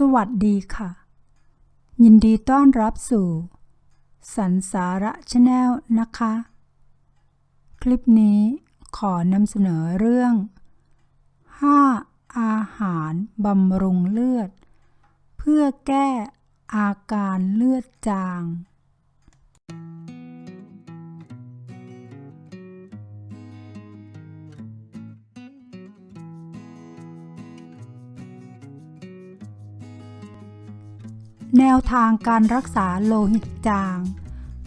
สวัสดีค่ะ ยินดีต้อนรับสู่ สันสาระชาแนลนะคะ คลิปนี้ขอนำเสนอเรื่อง 5 อาหารบำรุงเลือด เพื่อแก้อาการเลือดจาง แนวทางการรักษาโลหิตจาง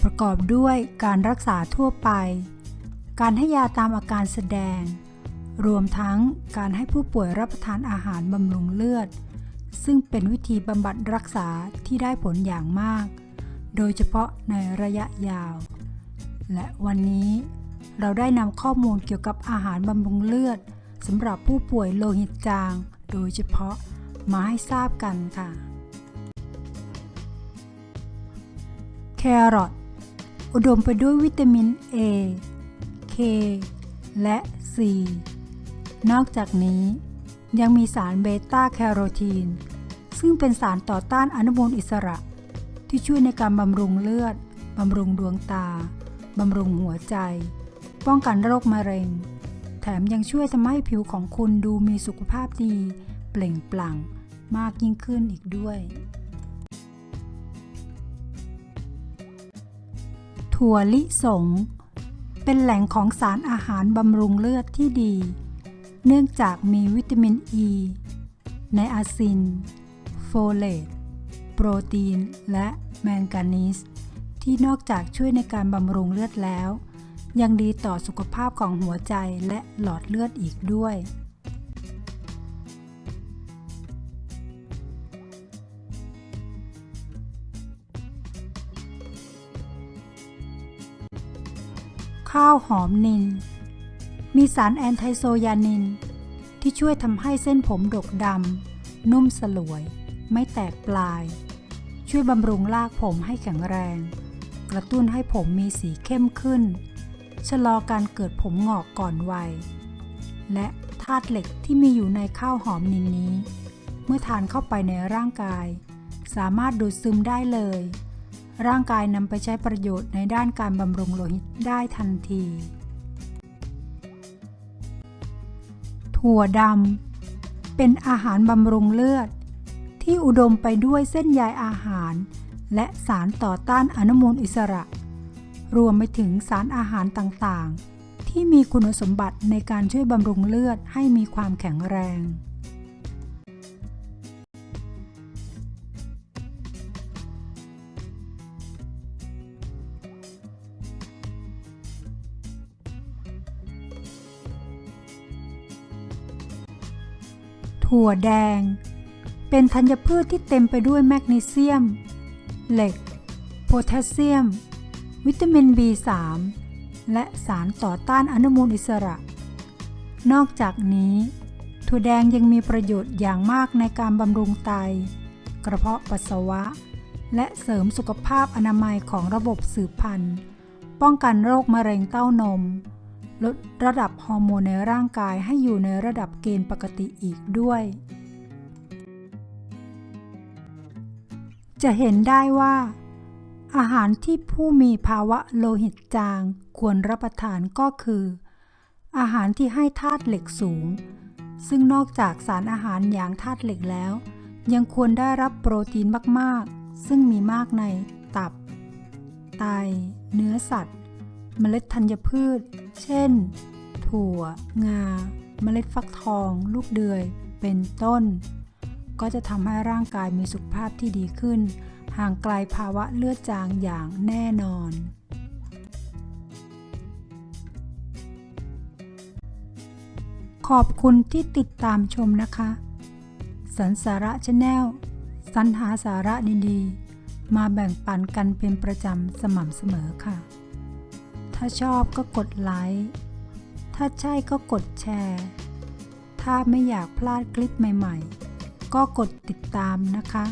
ประกอบด้วยการรักษาทั่วไป การให้ยาตามอาการแสดง รวมทั้งการให้ผู้ป่วยรับประทานอาหารบำรุงเลือด ซึ่งเป็นวิธีบำบัดรักษาที่ได้ผลอย่างมาก โดยเฉพาะในระยะยาว และวันนี้เราได้นำข้อมูลเกี่ยวกับอาหารบำรุงเลือดสำหรับผู้ป่วยโลหิตจาง โดยเฉพาะมาให้ทราบกันค่ะ แครอทอุดมไปด้วยวิตามิน A K และ C นอกจากนี้ยังมีสารเบต้าแคโรทีน ซึ่งเป็นสารต่อต้านอนุมูลอิสระ ที่ช่วยในการบำรุงเลือด บำรุงดวงตา บำรุงหัวใจ ป้องกันโรคมะเร็ง แถมยังช่วยทำให้ผิวของคุณดูมีสุขภาพดี เปล่งปลั่งมากยิ่งขึ้นอีกด้วย ถั่วลิสง เป็นแหล่งของสารอาหารบำรุงเลือดที่ดี เนื่องจากมีวิตามินอ e, ีไนอาซิน โฟเลต โปรตีน และแมงกานีสที่นอกจากช่วยในการบำรุงเลือดแล้ว ยังดีต่อสุขภาพของหัวใจและหลอดเลือดอีกด้วย ข้าวหอมนิน มีสารแอนไทโซยานิน ที่ช่วยทำให้เส้นผมดกดำนุ่มสลวย ไม่แตกปลาย ช่วยบำรุงรากผมให้แข็งแรง กระตุ้นให้ผมมีสีเข้มขึ้น ชะลอการเกิดผมงอกก่อนวัย และธาตุเหล็กที่มีอยู่ในข้าวหอมนินนี้ เมื่อทานเข้าไปในร่างกาย สามารถดูดซึมได้เลย ร่างกายนำไปใช้ประโยชน์ในด้านการบำรุงโลหิตได้ทันที ถั่วดำเป็นอาหารบำรุงเลือด ที่อุดมไปด้วยเส้นใยอาหาร และสารต่อต้านอนุมูลอิสระ รวมไปถึงสารอาหารต่างๆ ที่มีคุณสมบัติในการช่วยบำรุงเลือดให้มีความแข็งแรง ถั่วแดง เป็นธัญพืชที่เต็มไปด้วยแมกนีเซียม เหล็ก โพแทสเซียม วิตามิน B3 และสารต่อต้านอนุมูลอิสระ นอกจากนี้ ถั่วแดงยังมีประโยชน์อย่างมากในการบำรุงไต กระเพาะปัสสาวะ และเสริมสุขภาพอนามัยของระบบสืบพันธุ์ ป้องกันโรคมะเร็งเต้านม ลดระดับฮอร์โมนในร่างกายให้อยู่ในระดับเกณฑ์ปกติอีกด้วย จะเห็นได้ว่า อาหารที่ผู้มีภาวะโลหิตจางควรรับประทานก็คือ อาหารที่ให้ธาตุเหล็กสูง ซึ่งนอกจากสารอาหารอย่างธาตุเหล็กแล้ว ยังควรได้รับโปรตีนมากๆ ซึ่งมีมากในตับ ไต เนื้อสัตว์ เมล็ดธัญพืช เช่น ถั่ว งา เมล็ดฟักทอง ลูกเดือย เป็นต้น ก็จะทำให้ร่างกายมีสุขภาพที่ดีขึ้น ห่างไกลภาวะเลือดจางอย่างแน่นอนขอบคุณที่ติดตามชมนะคะ สันสาระชาแนลสรรหาสาระดีๆ มาแบ่งปันกันเป็นประจำสม่ำเสมอค่ะ ถ้าชอบก็กดไลค์ ถ้าใช่ก็กดแชร์ ถ้าไม่อยากพลาดคลิปใหม่ๆ ก็กดติดตามนะคะ